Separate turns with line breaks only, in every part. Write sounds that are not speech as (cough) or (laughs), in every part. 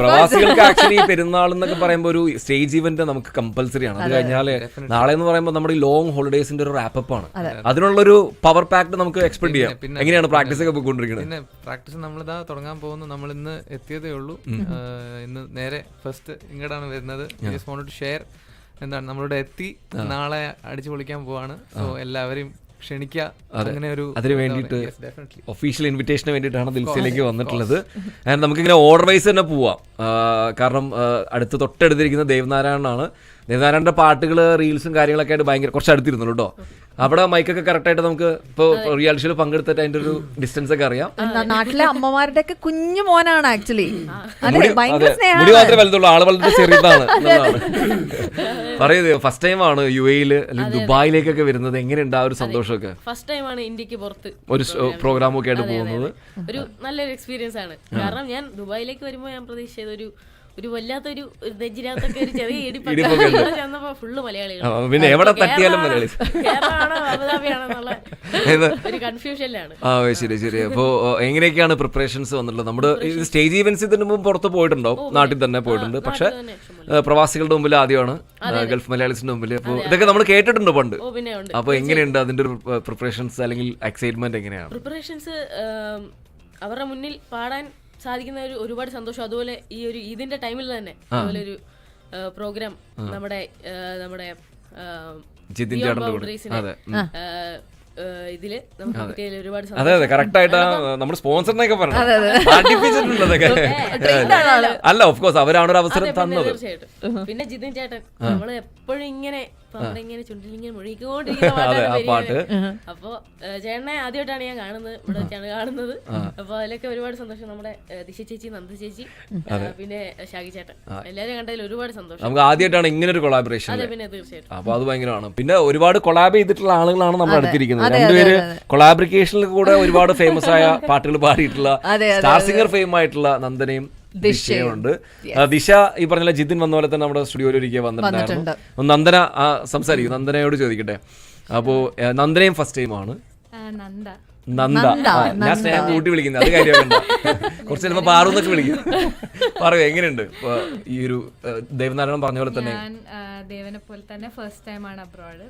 പ്രവാസികൾക്ക് ആക്ച്വലി പെരുന്നാൾ എന്നൊക്കെ പറയുമ്പോൾ ഒരു സ്റ്റേജ് ഇവന്റ് നമുക്ക് കമ്പൽസറി ആണ്. അത് കഴിഞ്ഞാൽ നാളെ എന്ന് പറയുമ്പോൾ നമ്മുടെ ഈ ലോങ് ഹോളിഡേസിന്റെ ഒരു റാപ്പപ്പ് ആണ്. അതിനുള്ള ഒരു പവർ പാക്ക് നമുക്ക് എക്സ്പെക്ട് ചെയ്യാം. എങ്ങനെയാണ് പ്രാക്ടീസ് ഒക്കെ പോയിക്കൊണ്ടിരിക്കുന്നത്?
പിന്നെ പ്രാക്ടീസ് നമ്മൾ ഇതാ തുടങ്ങാൻ പോകുന്നു. നമ്മൾ ഇന്ന് എത്തിയതേ ഉള്ളൂ. ഇന്ന് നേരെ ഫസ്റ്റ് ഇങ്ങോട്ടാണ് വരുന്നത്. ജസ്റ്റ് വോണ്ട് ടു ഷെയർ എന്താണ് നമ്മളിവിടെ എത്തി നാളെ അടിച്ചു പൊളിക്കാൻ പോവാണ്. സോ എല്ലാവരെയും ക്ഷണിക്കുക അങ്ങനെ ഒരു
അതിന് വേണ്ടിയിട്ട് ഒഫീഷ്യൽ ഇൻവിറ്റേഷന് വേണ്ടിയിട്ടാണ് ദിൽസയിലേക്ക് വന്നിട്ടുള്ളത്. ആൻഡ് നമുക്കിങ്ങനെ ഓർഡർ വൈസ് തന്നെ പോവാം. കാരണം അടുത്ത് തൊട്ടടുത്തിരിക്കുന്ന ദേവനാരായണനാണ്. ദേവനാരായണന്റെ പാട്ടുകൾ റീൽസും കാര്യങ്ങളൊക്കെ ആയിട്ട് ഭയങ്കര കുറച്ച് അടുത്തിരുന്നു കേട്ടോ അവിടെ മൈക്കൊക്കെ കറക്റ്റ് ആയിട്ട് നമുക്ക് ഇപ്പോ റിയാലിറ്റി ഷോയിൽ പങ്കെടുത്തിട്ട് അതിന്റെ ഒരു ഡിസ്റ്റൻസ് ഒക്കെ അറിയാം.
നാട്ടിലെ അമ്മമാരുടെ ഒക്കെ കുഞ്ഞു മോനാണ് ആക്ച്വലി
മുടി- മാത്രമേ വലുതുള്ളൂ. ആൾ വളരെ ചെറിയതാണ് പറയുന്നത് ഫസ്റ്റ് ടൈം ആണ് യു എയിൽ അല്ലെങ്കിൽ ദുബായിലേക്കൊക്കെ വരുന്നത്. എങ്ങനെയുണ്ട് ആ ഒരു സന്തോഷമൊക്കെ?
ഫസ്റ്റ് ടൈം ആണ് ഇന്ത്യയ്ക്ക് പുറത്ത്
ഒരു പ്രോഗ്രാം ഒക്കെ ആയിട്ട് പോകുന്നത്.
ഒരു നല്ലൊരു എക്സ്പീരിയൻസ് ആണ്. കാരണം ഞാൻ ദുബായിലേക്ക് വരുമ്പോൾ ഞാൻ പ്രതീക്ഷിച്ചത് ഒരു ഒരു വല്ലാത്തൊരു നെഞ്ചിനകത്തൊക്കെ ഒരു ചെറിയ
ഇടിപ്പൊക്കെ. (laughs)
ചെന്നപ്പോ ഫുള്ള് മലയാളികൾ
പിന്നെ എവിടെ തട്ടിയാലും മലയാളി? (laughs)
ഒരു കൺഫ്യൂഷനിലാണ്
ആ ശരി ശരി. അപ്പോ എങ്ങനെയൊക്കെയാണ് പ്രിപ്പറേഷൻസ് വന്നിട്ടുള്ളത്? നമ്മുടെ സ്റ്റേജ് ഈവൻസ് ഇതിന് മുമ്പ് പുറത്ത് പോയിട്ടുണ്ടോ? നാട്ടിൽ തന്നെ പോയിട്ടുണ്ട്. പക്ഷെ പ്രവാസികളുടെ മുമ്പിൽ ആദ്യമാണ്. ഗൾഫ് മലയാളീസിന്റെ മുമ്പിൽ. അപ്പോൾ ഇതൊക്കെ നമ്മൾ കേട്ടിട്ടുണ്ട് പണ്ട്.
ഓ പിന്നെ ഉണ്ട്.
അപ്പൊ എങ്ങനെയുണ്ട് അതിന്റെ ഒരു പ്രിപ്പറേഷൻസ് അല്ലെങ്കിൽ എക്സൈറ്റ്മെന്റ് എങ്ങനെയാണ്?
പ്രിപ്പറേഷൻസ് അവരുടെ മുന്നിൽ പാടാൻ സാധിക്കുന്ന ഒരു ഒരുപാട് സന്തോഷം. അതുപോലെ ഈ ഒരു ഇതിന്റെ ടൈമിൽ തന്നെ അതുപോലെ ഒരു പ്രോഗ്രാം നമ്മുടെ നമ്മുടെ ഇതിൽ നമുക്ക് ഒരുപാട്
അതെ അതെ. കറക്റ്റ് ആയിട്ട് നമ്മുടെ സ്പോൺസറിനൊക്കെ പറഞ്ഞു. പഠിപ്പിച്ചിട്ടുണ്ട് അതൊക്കെ അല്ല? ഓഫ് കോഴ്സ് അവരാണ് ഒരു അവസരം തന്നത്.
തീർച്ചയായിട്ടും. പിന്നെ ജിതിൻ ചേട്ടൻ നമ്മൾ എപ്പോഴും ഇങ്ങനെ ഇപ്പൊ അവിടെ ഇങ്ങനെ ചുണ്ടിലിങ്ങനെ മുഴുകിക്കൊണ്ടിരിക്കുന്ന (laughs)
പാട്ട്.
അപ്പൊ ചേട്ടനെ ആദ്യമായിട്ടാണ് ഞാൻ കാണുന്നത് ഇവിടെ വെച്ചാണ് കാണുന്നത്. അപ്പൊ അതിലൊക്കെ ഒരുപാട് സന്തോഷം നമ്മുടെ ദിശ ചേച്ചി നന്ദ ചേച്ചി പിന്നെ ഷാഗി ചേട്ടൻ. എല്ലാവരും കണ്ടതിൽ ഒരുപാട് സന്തോഷം.
നമുക്ക് ആദ്യമായിട്ടാണ് ഇങ്ങനെ ഒരു കൊളാബറേഷൻ
അതെ പിന്നെ തീർച്ചയായിട്ടും.
അപ്പൊ അത് ഭയങ്കരമാണ്. പിന്നെ ഒരുപാട് കൊളാബ് ചെയ്തിട്ടുള്ള ആളുകളാണ് നമ്മൾ അടുത്തിരിക്കുന്നത്. രണ്ടുപേര് കൊളാബ്രിക്കേഷനിൽ കൂടെ ഒരുപാട് ഫേമസ് ആയ (laughs) പാട്ടുകൾ പാടിയിട്ടുള്ള സ്റ്റാർ സിംഗർ ഫെയിം ആയിട്ടുള്ള നന്ദനയും ദിശയും ഉണ്ട് ദിശ ഈ പറഞ്ഞ ജിതിൻ വന്ന പോലെ തന്നെ നമ്മുടെ സ്റ്റുഡിയോയിൽ ഒരിക്കൽ വന്നിട്ടുണ്ടായിരുന്നു. ഒന്ന് നന്ദന ആ, സംസാരിക്കും. നന്ദനയോട് ചോദിക്കട്ടെ. അപ്പോ നന്ദനയും ഫസ്റ്റ് ടൈമാണ് ആണ്.
നന്ദ.
നന്ദ. ഞാൻ സ്നേഹം കൂട്ടി വിളിക്കുന്നത്. അത് കാര്യമൊക്കെ കുറച്ച് ചിലപ്പോ പാറുന്നൊക്കെ വിളിക്കും. പറയൂ എങ്ങനെയുണ്ട്? ഈ ഒരു ദേവനാരായണൻ പറഞ്ഞ പോലെ തന്നെ.
ഞാൻ ദേവനെ പോലെ തന്നെ ഫസ്റ്റ് ടൈം ആണ് അബ്രോഡ്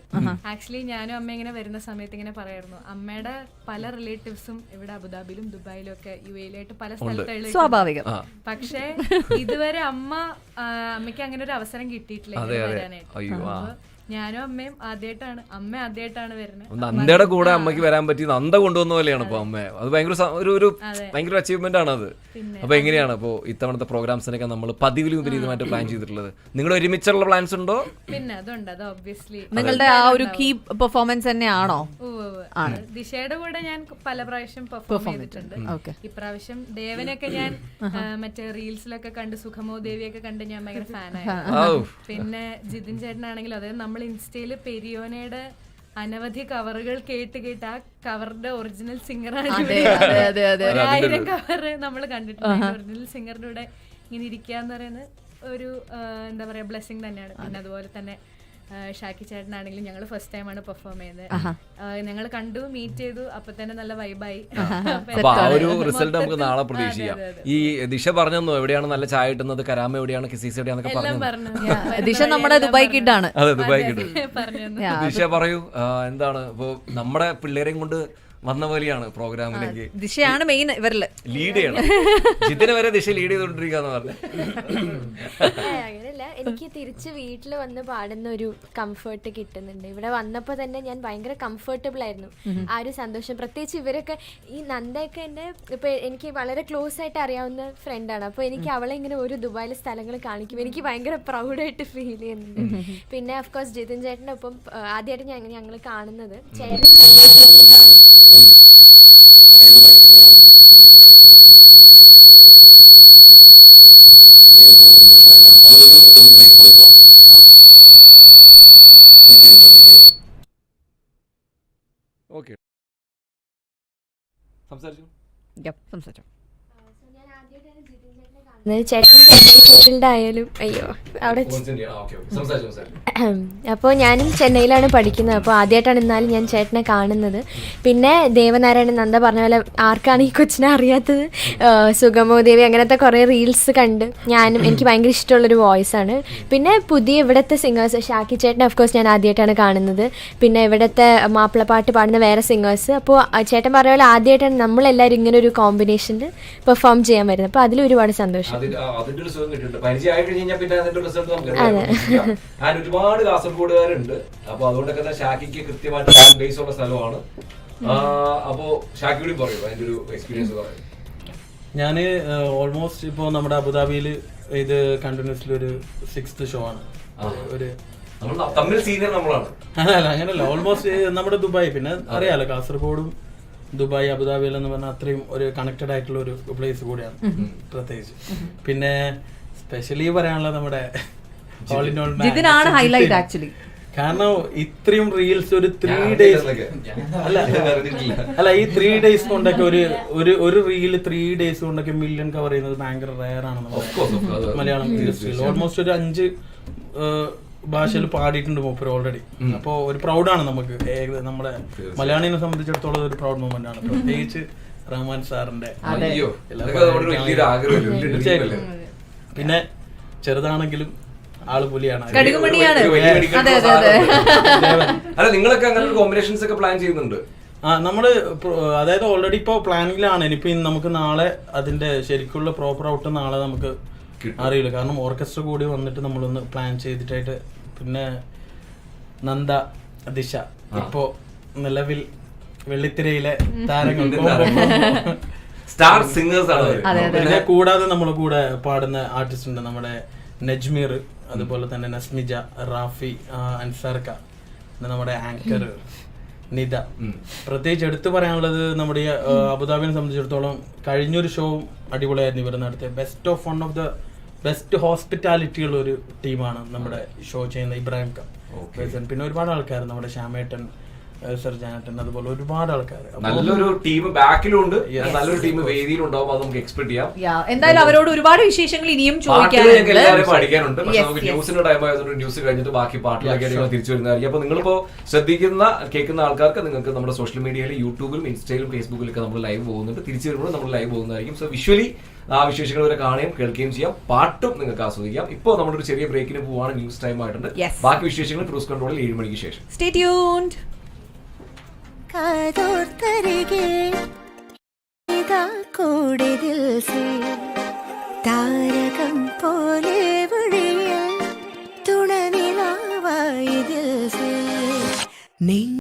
ആക്ച്വലി ഞാനും അമ്മ ഇങ്ങനെ വരുന്ന സമയത്ത് ഇങ്ങനെ പറയായിരുന്നു. അമ്മയുടെ പല റിലേറ്റീവ്സും ഇവിടെ അബുദാബിയിലും ദുബായിലും ഒക്കെ യു എയിലായിട്ട് പല സ്ഥലത്തുള്ള
സ്വാഭാവികം.
പക്ഷേ ഇതുവരെ അമ്മ അമ്മയ്ക്ക് അങ്ങനെ ഒരു അവസരം കിട്ടിയിട്ടില്ല വരാനായിട്ട് ഞാനും അമ്മയും ആദ്യമായിട്ടാണ് അമ്മ ആദ്യമായിട്ടാണ് വരുന്നത്
നന്ദയുടെ കൂടെ അമ്മയ്ക്ക് വരാൻ പറ്റി നന്ദ കൊണ്ടുവന്ന പോലെയാണ് ഇപ്പൊ അമ്മ. അത് ഭയങ്കര ഒരു ഒരു ഭയങ്കര അച്ചീവ്മെന്റ് ആണ് അത്. അപ്പൊ എങ്ങനെയാണ് ഇപ്പോ ഇത്തവണത്തെ പ്രോഗ്രാംസിനൊക്കെ നമ്മൾ പതിവിലും വിപരീതമായിട്ട് പ്ലാൻ ചെയ്തിട്ടുള്ളത്? നിങ്ങൾ ഒരുമിച്ചുള്ള പ്ലാൻസ് ഉണ്ടോ?
പിന്നെ അതുണ്ട് അത് ഒബ്വിയസ്ലി
നിങ്ങളുടെ ആ ഒരു കീ പെർഫോമൻസ് തന്നെയാണോ?
ദിശയുടെ കൂടെ ഞാൻ പല പ്രാവശ്യം പെർഫോം ചെയ്തിട്ടുണ്ട്. ഇപ്രാവശ്യം ദേവനൊക്കെ ഞാൻ മറ്റേ റീൽസിലൊക്കെ കണ്ട് സുഖമോ ദേവിയൊക്കെ കണ്ട് ഞാൻ ഭയങ്കര ഫാനായി. പിന്നെ ജിതിൻ ചേട്ടനാണെങ്കിലും അതായത് നമ്മൾ ഇൻസ്റ്റയിൽ പെരിയോനയുടെ അനവധി കവറുകൾ കേട്ട് കേട്ട് ആ കവറിന്റെ ഒറിജിനൽ സിംഗറാണ്
അതെ അതെ അതെ അതെ.
ആയിരം കവർ നമ്മൾ കണ്ടിട്ടുണ്ട്. ഒറിജിനൽ സിംഗറിന്റെ കൂടെ ഇങ്ങനെ ഇരിക്കുക എന്ന് പറയുന്നത് ഒരു എന്താ പറയാ ബ്ലെസ്സിങ് തന്നെയാണ്. പിന്നെ അതുപോലെ തന്നെ ഷാക്കി ചേട്ടനാണെങ്കിലും ഞങ്ങൾ ഫസ്റ്റ് ടൈം ആണ് പെർഫോം ചെയ്യുന്നത് ഞങ്ങൾ കണ്ടു മീറ്റ് ചെയ്തു അപ്പൊ തന്നെ നല്ല വൈബായി
അപ്പൊ ആ ഒരു റിസൾട്ട് നമുക്ക് നാളെ പ്രതീക്ഷിക്കാം. ഈ ദിശ പറഞ്ഞു എവിടെയാണ് നല്ല ചായ കിട്ടുന്നത്? കരാമ എവിടെയാണ്? കിസീസ് എവിടെയാന്നൊക്കെ പറഞ്ഞു.
ദിശ നമ്മുടെ ദുബായ് കിഡാണ്.
അതെ ദുബായ് കിട്ടും
പറഞ്ഞു
ദിശ പറയൂ. എന്താണ്? ഇപ്പൊ നമ്മുടെ പിള്ളേരെയും കൊണ്ട് വന്ന പോലെയാണ് പ്രോഗ്രാമിലേക്ക്.
ദിശയാണ് മെയിൻ ഇവരിൽ.
ലീഡ് ചെയ്യണം. ജിതിനെ വരെ ദിശ ലീഡ് ചെയ്തോണ്ടിരിക്കാന്ന് പറഞ്ഞു.
എനിക്ക് തിരിച്ച് വീട്ടിൽ വന്ന് പാടുന്ന ഒരു കംഫർട്ട് കിട്ടുന്നുണ്ട്. ഇവിടെ വന്നപ്പോൾ തന്നെ ഞാൻ ഭയങ്കര കംഫർട്ടബിൾ ആയിരുന്നു. ആ ഒരു സന്തോഷം. പ്രത്യേകിച്ച് ഇവരൊക്കെ ഈ നന്ദയൊക്കെ എന്റെ ഇപ്പൊ എനിക്ക് വളരെ ക്ലോസ് ആയിട്ട് അറിയാവുന്ന ഫ്രണ്ടാണ് അപ്പോൾ എനിക്ക് അവളെ ഇങ്ങനെ ഒരു ദുബായിലെ സ്ഥലങ്ങൾ കാണിക്കും എനിക്ക് ഭയങ്കര പ്രൗഡായിട്ട് ഫീൽ ചെയ്യുന്നുണ്ട്. പിന്നെ അഫ്കോഴ്സ് ജിതിൻ ചേട്ടന്റെ ഒപ്പം ആദ്യമായിട്ട് ഞങ്ങൾ ഞങ്ങൾ കാണുന്നത് ചേട്ടൻ
ഓക്കെ സംസാരിച്ചു
സംസാരിച്ചോ.
ചേട്ടൻ അയ്യോ അവിടെ അപ്പോൾ ഞാനും ചെന്നൈയിലാണ് പഠിക്കുന്നത്. അപ്പോൾ ആദ്യമായിട്ടാണ് എന്നാലും ഞാൻ ചേട്ടനെ കാണുന്നത്. പിന്നെ ദേവനാരായണൻ നന്ദ പറഞ്ഞ പോലെ ആർക്കാണ് ഈ കൊച്ചിനെ അറിയാത്തത്? സുഗമോ ദേവി അങ്ങനത്തെ കുറേ റീൽസ് കണ്ട് ഞാനും എനിക്ക് ഭയങ്കര ഇഷ്ടമുള്ളൊരു വോയിസ് ആണ്. പിന്നെ പുതിയ ഇവിടുത്തെ സിംഗേഴ്സ് ഷാക്കി ചേട്ടനെ ഓഫ് കോഴ്സ് ഞാൻ ആദ്യമായിട്ടാണ് കാണുന്നത്. പിന്നെ ഇവിടുത്തെ മാപ്പിളപ്പാട്ട് പാടുന്ന വേറെ സിംഗേഴ്സ് അപ്പോൾ ചേട്ടൻ പറഞ്ഞ പോലെ ആദ്യമായിട്ടാണ് നമ്മളെല്ലാവരും ഇങ്ങനെ ഒരു കോമ്പിനേഷനിൽ പെർഫോം ചെയ്യാൻ വരുന്നത്. അപ്പോൾ അതിൽ ഒരുപാട് സന്തോഷം.
അതിന്റെ ഒരു സുഖം കിട്ടിയിട്ടുണ്ട്. പരിചയമായി കഴിഞ്ഞാൽ പിന്നെ അതിന്റെ റിസൾട്ട് നമുക്ക്. ഞാൻ ഒരുപാട് കാസർഗോഡുകാരുണ്ട്. അപ്പൊ അതുകൊണ്ടൊക്കെ തന്നെ ഷാക്കിക്ക് കൃത്യമായിട്ട് ഫാൻ ബേസ് ഉള്ള സ്ഥലമാണ്. അപ്പോ ഷാക്കി കൂടി പറയൂ അതിന്റെ ഒരു എക്സ്പീരിയൻസ് പറയൂ.
ഞാൻ ഓൾമോസ്റ്റ് ഇപ്പോൾ നമ്മുടെ അബുദാബിയിൽ ഇത് കണ്ടിന്യൂസ്ലി ഒരു സിക്സ്ത് ഷോ ആണ്. ഒരു
നമ്മൾ തമ്മിൽ സീനിയർ നമ്മളാണ്.
അല്ല അങ്ങനല്ല. ഓൾമോസ്റ്റ് നമ്മുടെ ദുബായ്. പിന്നെ അറിയാലോ കാസർഗോഡും ദുബായ് അബുദാബിയിൽ എന്ന് പറഞ്ഞാൽ അത്രയും ഒരു കണക്റ്റഡ് ആയിട്ടുള്ള ഒരു പ്ലേസ് കൂടിയാണ്. പ്രത്യേകിച്ച്. പിന്നെ സ്പെഷ്യലി പറയാനുള്ള നമ്മുടെ ഓൾ ഇൻ ഓൾ
ജിതിനാണ് ഹൈലൈറ്റ് ആക്ച്വലി
കാരണം ഇത്രയും റീൽസ് ഒരു ത്രീ ഡേയ്സ് അല്ല. അല്ല ഈ ത്രീ ഡേയ്സ് കൊണ്ടൊക്കെ ഒരു ഒരു ഒരു റീൽ ത്രീ ഡേയ്സ് കൊണ്ടൊക്കെ മില്യൺ കവർ ചെയ്യുന്നത് ഭയങ്കര റയർ ആണ് നമ്മുടെ മലയാളം ഇൻഡസ്ട്രിയിൽ ഓൾമോസ്റ്റ് ഒരു അഞ്ച് ഭാഷയിൽ പാടിയിട്ടുണ്ട് മൂപ്പർ ഓൾറെഡി അപ്പോൾ ഒരു പ്രൗഡാണ് നമുക്ക്. നമ്മുടെ മലയാളിനെ സംബന്ധിച്ചിടത്തോളം ഒരു പ്രൗഡ് മൂമെന്റ് ആണ്. പ്രത്യേകിച്ച് റഹ്മാൻ സാറിന്റെ തീർച്ചയായിട്ടും. പിന്നെ ചെറുതാണെങ്കിലും ആൾ പുലിയാണ്.
കടുകുമണിയാണ്
ഒരു
അതെ അതെ അതെ
അല്ല നിങ്ങളൊക്കെ അങ്ങനെ ഒരു കോമ്പിനേഷൻസ് ഒക്കെ പ്ലാൻ ചെയ്യുന്നുണ്ട്?
ആ നമ്മൾ അതായത് ഓൾറെഡി ഇപ്പൊ പ്ലാനിങ്ങിലാണ് ഇനിയിപ്പോ നമുക്ക് നാളെ അതിന്റെ ശരിക്കുള്ള പ്രോപ്പർ ഔട്ട് നാളെ നമുക്ക് അറിയില്ല. കാരണം ഓർക്കസ്ട്ര കൂടി വന്നിട്ട് നമ്മളൊന്ന് പ്ലാൻ ചെയ്തിട്ടായിട്ട് പിന്നെ നന്ദ ദിശ. ഇപ്പോ നിലവിൽ വെള്ളിത്തിരയിലെ താരങ്ങൾ
സ്റ്റാർ സിംഗേഴ്സ് ആണ് അവർ.
പിന്നെ കൂടാതെ നമ്മളെ കൂടെ പാടുന്ന ആർട്ടിസ്റ്റ് ഉണ്ട് നമ്മുടെ നജ്മീർ അതുപോലെ തന്നെ നസ്മിജ റാഫി ആ, അൻസാർക്ക പിന്നെ നമ്മുടെ ആങ്കർ നിത. പ്രത്യേകിച്ച് എടുത്തു പറയാനുള്ളത് നമ്മുടെ ഈ ആ, അബുദാബിനെ സംബന്ധിച്ചിടത്തോളം കഴിഞ്ഞൊരു ഷോ അടിപൊളിയായിരുന്നു. ഇവർ നടത്തിയ best of one of the best hospitality ഉള്ള ഒരു ടീമാണ് നമ്മുടെ ഷോ ചെയ്യുന്ന ഇബ്രാഹിം ക പിന്നെ ഒരുപാട് ആൾക്കാർ നമ്മുടെ ശ്യാമേട്ടൻ സർജാനേട്ടൻ അതുപോലെ ഒരുപാട് ആൾക്കാർ
നല്ലൊരു ടീം ബാക്കിലുണ്ട്. നല്ലൊരു ടീം വേദിയിലുണ്ടാവും അത് നമുക്ക് എക്സ്പെക്ട് ചെയ്യാം.
എന്തായാലും അവരോട് ഒരുപാട് വിശേഷങ്ങൾ ഇനിയും ചോദിക്കാനുണ്ട്.
പഠിക്കാനുണ്ട്. പക്ഷെ നമുക്ക് ന്യൂസിന്റെ ടൈം ആയതുകൊണ്ട് ന്യൂസ് കഴിഞ്ഞിട്ട് ബാക്കി പാട്ടിലേക്കായിട്ട് ഞങ്ങൾ തിരിച്ചു വരുന്നതായിരിക്കും. അപ്പൊ നിങ്ങളിപ്പോ ശ്രദ്ധിക്കുന്ന കേൾക്കുന്ന ആൾക്കാർക്ക് നിങ്ങൾക്ക് നമ്മുടെ സോഷ്യൽ മീഡിയയിൽ യൂട്യൂബിലും ഇൻസ്റ്റയിലും ഫേസ്ബുക്കിലൊക്കെ നമ്മൾ ലൈവ് പോകുന്നുണ്ട്. തിരിച്ചു വരുമ്പോൾ നമ്മൾ ലൈവ് പോകുന്നതായിരിക്കും. സോ വിഷ്വലി ആ വിശേഷങ്ങൾ വരെ കാണുകയും കേൾക്കുകയും ചെയ്യാം. പാട്ടും നിങ്ങൾക്ക് ആസ്വദിക്കാം. ഇപ്പോൾ ഒരു ചെറിയ ബ്രേക്കിന് പോവാണ്. ന്യൂസ് ടൈം ആയിട്ടുണ്ട്. ബാക്കി വിശേഷങ്ങൾ ക്രൂസ് കൺട്രോളിൽ ഏഴ് മണിക്ക് ശേഷം.
Stay tuned.
കാതോർത്തരികെ ഇതാ കൂടിതിൽ സേ താരകം പോലെ വഴിയ തുണനിലാവായതിൽ സേ നീ